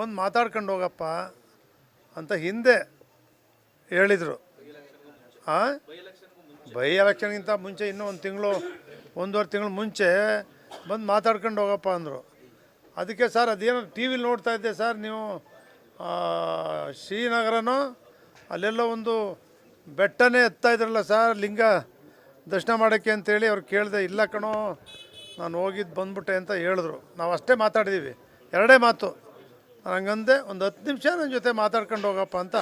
ಬಂದು ಮಾತಾಡ್ಕೊಂಡು ಹೋಗಪ್ಪ ಅಂತ ಹಿಂದೆ ಹೇಳಿದರು. ಹಾಂ ಬೈ ಎಲೆಕ್ಷನ್ಗಿಂತ ಮುಂಚೆ ಇನ್ನೂ ಒಂದು ತಿಂಗಳು, ಒಂದೂವರೆ ತಿಂಗಳು ಮುಂಚೆ ಬಂದು ಮಾತಾಡ್ಕೊಂಡು ಹೋಗಪ್ಪ ಅಂದರು. ಅದಕ್ಕೆ ಸರ್, ಅದೇನೋ ಟಿ ವಿಲಿ ನೋಡ್ತಾ ಇದ್ದೆ ಸರ್ ನೀವು. ಶ್ರೀನಗರನೋ, ಅಲ್ಲೆಲ್ಲೋ ಒಂದು ಬೆಟ್ಟನೇ ಎತ್ತಾ ಇದ್ರಲ್ಲ ಸರ್, ಲಿಂಗ ದರ್ಶನ ಮಾಡೋಕ್ಕೆ ಅಂತೇಳಿ ಅವ್ರು ಕೇಳಿದೆ, ಇಲ್ಲ ಕಣೋ, ನಾನು ಹೋಗಿದ್ದು ಬಂದ್ಬಿಟ್ಟೆ ಅಂತ ಹೇಳಿದ್ರು. ನಾವು ಅಷ್ಟೇ ಮಾತಾಡಿದ್ದೀವಿ ಎರಡೇ ಮಾತು. ಹಂಗಂದೆ ಒಂದು ಹತ್ತು ನಿಮಿಷ ನನ್ನ ಜೊತೆ ಮಾತಾಡ್ಕೊಂಡು ಹೋಗಪ್ಪ ಅಂತ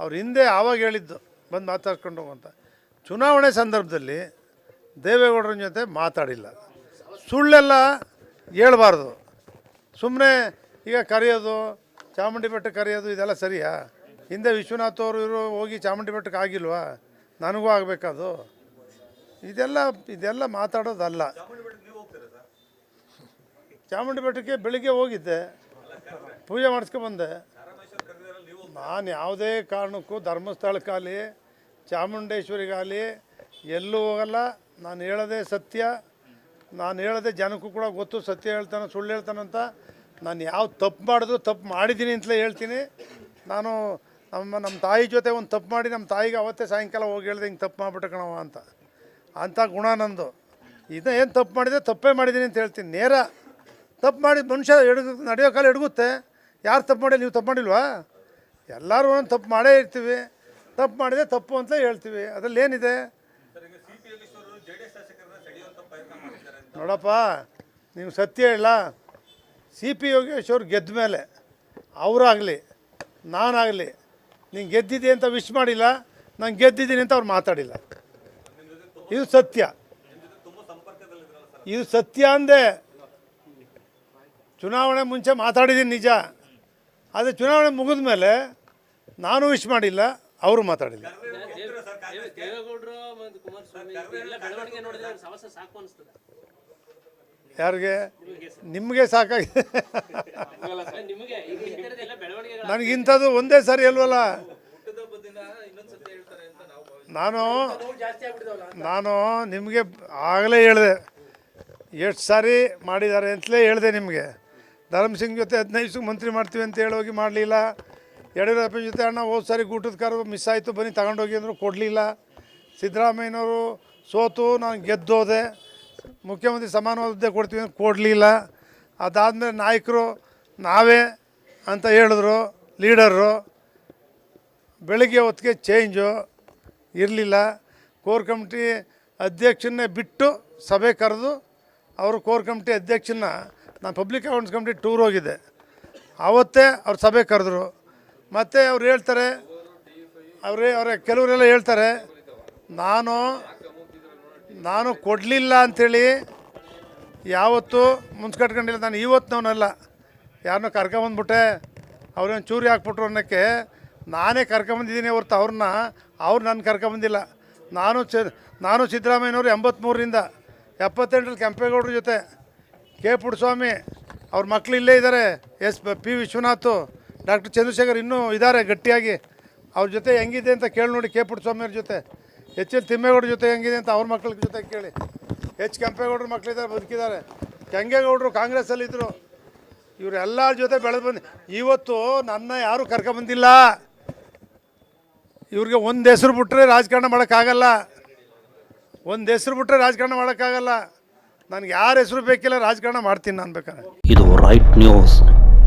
ಅವ್ರು ಹಿಂದೆ ಆವಾಗ ಹೇಳಿದ್ದು ಬಂದು ಮಾತಾಡ್ಕೊಂಡು ಹೋಗು ಅಂತ. ಚುನಾವಣೆ ಸಂದರ್ಭದಲ್ಲಿ ದೇವೇಗೌಡರ ಜೊತೆ ಮಾತಾಡಿಲ್ಲ. ಸುಳ್ಳೆಲ್ಲ ಹೇಳ್ಬಾರ್ದು. ಸುಮ್ಮನೆ ಈಗ ಕರೆಯೋದು ಚಾಮುಂಡಿ ಬೆಟ್ಟಕ್ಕೆ ಕರೆಯೋದು ಇದೆಲ್ಲ ಸರಿಯಾ? ಹಿಂದೆ ವಿಶ್ವನಾಥ್ ಅವರು ಇವರು ಹೋಗಿ ಚಾಮುಂಡಿ ಬೆಟ್ಟಕ್ಕೆ ಆಗಿಲ್ವಾ? ನನಗೂ ಆಗಬೇಕದು. ಇದೆಲ್ಲ ಇದೆಲ್ಲ ಮಾತಾಡೋದಲ್ಲ. ಚಾಮುಂಡಿ ಬೆಟ್ಟಕ್ಕೆ ಬೆಳಿಗ್ಗೆ ಹೋಗಿದ್ದೆ. ಪೂಜೆ ಮಾಡಿಸ್ಕೊಂಬಂದೆ ನಾನು ಯಾವುದೇ ಕಾರಣಕ್ಕೂ ಧರ್ಮಸ್ಥಳಕ್ಕಾಗಲಿ, ಚಾಮುಂಡೇಶ್ವರಿಗಾಗಲಿ ಎಲ್ಲೂ ಹೋಗಲ್ಲ. ನಾನು ಹೇಳೋದೇ ಸತ್ಯ. ನಾನು ಹೇಳೋದೇ ಜನಕ್ಕೂ ಕೂಡ ಗೊತ್ತು. ಸತ್ಯ ಹೇಳ್ತಾನೆ ಸುಳ್ಳು ಹೇಳ್ತಾನಂತ ನಾನು ಯಾವ ತಪ್ಪು ಮಾಡಿದ್ರು ತಪ್ಪು ಮಾಡಿದ್ದೀನಿ ಅಂತಲೇ ಹೇಳ್ತೀನಿ. ನಾನು ನಮ್ಮ ನಮ್ಮ ತಾಯಿ ಜೊತೆ ಒಂದು ತಪ್ಪು ಮಾಡಿ ನಮ್ಮ ತಾಯಿಗೆ ಅವತ್ತೇ ಸಾಯಂಕಾಲ ಹೋಗಿ ಹೇಳ್ದೆ, ಹಿಂಗೆ ತಪ್ಪು ಮಾಡ್ಬಿಟ್ಟು ಕಣವ ಅಂತ. ಅಂಥ ಗುಣ ನಂದು. ಇದನ್ನ ಏನು ತಪ್ಪು ಮಾಡಿದೆ ತಪ್ಪೇ ಮಾಡಿದ್ದೀನಿ ಅಂತ ಹೇಳ್ತೀನಿ. ನೇರ ತಪ್ಪು ಮಾಡಿ ಮನುಷ್ಯ ಎಡಗು, ನಡೆಯೋ ಕಾಲ ಎಡಗುತ್ತೆ. ಯಾರು ತಪ್ಪು ಮಾಡಿ ನೀವು ತಪ್ಪು ಮಾಡಿಲ್ವಾ? ಎಲ್ಲರೂ ಒಂದೊಂದು ತಪ್ಪು ಮಾಡೇ ಇರ್ತೀವಿ. ತಪ್ಪು ಮಾಡಿದೆ ತಪ್ಪು ಅಂತ ಹೇಳ್ತೀವಿ. ಅದರಲ್ಲಿ ಏನಿದೆ? ನೋಡಪ್ಪ, ನೀವು ಸತ್ಯ ಹೇಳ ಸಿ ಪಿ ಯೋಗೇಶ್ ಅವ್ರು ಗೆದ್ದ ಮೇಲೆ, ಅವರಾಗಲಿ, ನಾನಾಗಲಿ, ನೀನು ಗೆದ್ದಿದ್ದೆ ಅಂತ ವಿಶ್ ಮಾಡಿಲ್ಲ, ನಾನು ಗೆದ್ದಿದ್ದೀನಿ ಅಂತ ಅವ್ರು ಮಾತಾಡಿಲ್ಲ. ಇದು ಸತ್ಯ. ಇದು ಸತ್ಯ ಅಂದೆ, ಚುನಾವಣೆ ಮುಂಚೆ ಮಾತಾಡಿದ್ದೀನಿ ನಿಜ. ಆದರೆ ಚುನಾವಣೆ ಮುಗಿದ ಮೇಲೆ ನಾನು ವಿಶ್ ಮಾಡಿಲ್ಲ ಅವರು ಮಾತಾಡಿಲ್ಲ. ಯಾರಿಗೆ? ನಿಮಗೆ ಸಾಕಾಗಿದೆ ನನಗೆ ಇಂಥದ್ದು ಒಂದೇ ಸರಿ ಅಲ್ವಲ್ಲ? ನಾನು ನಾನು ನಿಮಗೆ ಆಗಲೇ ಹೇಳಿದೆ ಎಷ್ಟು ಸಾರಿ ಮಾಡಿದ್ದಾರೆ ಅಂತಲೇ ಹೇಳಿದೆ ನಿಮಗೆ. ಧರ್ಮ್ ಸಿಂಗ್ ಜೊತೆ ಹದಿನೈದು ದಿವ್ಸಕ್ಕೆ ಮಂತ್ರಿ ಮಾಡ್ತೀವಿ ಅಂತ ಹೇಳಿ ಹೋಗಿ ಮಾಡಲಿಲ್ಲ. ಯಡಿಯೂರಪ್ಪ ಜೊತೆ ಅಣ್ಣ ಹೋದ ಸಾರಿ ಊಟದ ಕಾರು ಮಿಸ್ ಆಯಿತು, ಬನ್ನಿ ತಗೊಂಡೋಗಿ ಅಂದರು ಕೊಡಲಿಲ್ಲ. ಸಿದ್ದರಾಮಯ್ಯನವರು ಸೋತು, ನಾನು ಗೆದ್ದೋದೆ ಮುಖ್ಯಮಂತ್ರಿ ಸಮಾನವಾದ ಕೊಡ್ತೀವಿ ಅಂತ ಕೊಡಲಿಲ್ಲ. ಅದಾದಮೇಲೆ ನಾಯಕರು ನಾವೇ ಅಂತ ಹೇಳಿದ್ರು, ಲೀಡರು. ಬೆಳಗ್ಗೆ ಹೊತ್ತಿಗೆ ಚೇಂಜು ಇರಲಿಲ್ಲ. ಕೋರ್ ಕಮಿಟಿ ಅಧ್ಯಕ್ಷನ್ನೇ ಬಿಟ್ಟು ಸಭೆ ಕರೆದು ಅವರು ಕೋರ್ ಕಮಿಟಿ ಅಧ್ಯಕ್ಷನ ನಾನು ಪಬ್ಲಿಕ್ ಅಕೌಂಟ್ಸ್ ಕಮಿಟಿ ಟೂರ್ ಹೋಗಿದ್ದೆ ಆವತ್ತೇ ಅವ್ರ ಸಭೆ ಕರೆದ್ರು. ಮತ್ತು ಅವ್ರು ಹೇಳ್ತಾರೆ, ಅವರೇ ಅವರೇ ಕೆಲವರೆಲ್ಲ ಹೇಳ್ತಾರೆ, ನಾನು ನಾನು ಕೊಡಲಿಲ್ಲ ಅಂಥೇಳಿ ಯಾವತ್ತೂ ಮುನ್ಸ್ಕಟ್ಕೊಂಡಿಲ್ಲ. ನಾನು ಇವತ್ತಿನವನಲ್ಲ ಯಾರನ್ನೂ ಕರ್ಕೊಂಬಂದ್ಬಿಟ್ಟೆ, ಅವ್ರೇನು ಚೂರಿ ಹಾಕ್ಬಿಟ್ರು ಅನ್ನೋಕ್ಕೆ ನಾನೇ ಕರ್ಕೊಂಬಂದಿದ್ದೀನಿ ಹೊರ್ತು ಅವ್ರನ್ನ, ಅವ್ರು ನನ್ನ ಕರ್ಕೊಂಬಂದಿಲ್ಲ. ನಾನು ಚ ನಾನು ಸಿದ್ದರಾಮಯ್ಯನವರು ಎಂಬತ್ತ್ಮೂರರಿಂದ ಎಪ್ಪತ್ತೆಂಟರಲ್ಲಿ ಕೆಂಪೇಗೌಡರ ಜೊತೆ ಕೆ ಪುಟ್ಟಸ್ವಾಮಿ ಅವ್ರ ಮಕ್ಳು ಇಲ್ಲೇ ಇದ್ದಾರೆ S, P Vishwanath, doctor Chandrashekar ಇನ್ನೂ ಇದ್ದಾರೆ ಗಟ್ಟಿಯಾಗಿ. ಅವ್ರ ಜೊತೆ ಹೆಂಗಿದೆ ಅಂತ ಕೇಳಿ ನೋಡಿ ಕೆ ಪುಟ್ಟಸ್ವಾಮಿಯವ್ರ ಜೊತೆ. ಎಚ್ ಎಲ್ ತಿಮ್ಮೇಗೌಡ್ರ ಜೊತೆ ಹೆಂಗಿದೆ ಅಂತ ಅವ್ರ ಮಕ್ಳ ಜೊತೆ ಕೇಳಿ. ಎಚ್ ಕೆಂಪೇಗೌಡ್ರ ಮಕ್ಕಳಿದ್ದಾರೆ ಬದುಕಿದ್ದಾರೆ. ಕೆಂಗೇಗೌಡರು ಕಾಂಗ್ರೆಸ್ಸಲ್ಲಿದ್ದರು ಇವರೆಲ್ಲರ ಜೊತೆ ಬೆಳೆದು ಬಂದು ಇವತ್ತು ನನ್ನ ಯಾರೂ ಕರ್ಕೊಂಬಂದಿಲ್ಲ ಇವ್ರಿಗೆ ಒಂದು ಹೆಸರು ಬಿಟ್ಟರೆ ರಾಜಕಾರಣ ಮಾಡೋಕ್ಕಾಗಲ್ಲ. ಒಂದು ಹೆಸರು ಬಿಟ್ಟರೆ ರಾಜಕಾರಣ ಮಾಡೋಕ್ಕಾಗಲ್ಲ. ನನಗೆ ಯಾರ ಹೆಸರು ಬೇಕಿಲ್ಲ ರಾಜಕಾರಣ ಮಾಡ್ತೀನಿ ನಾನು ಬೇಕಾದ್ರೆ ಇದು ರೈಟ್ ನ್ಯೂಸ್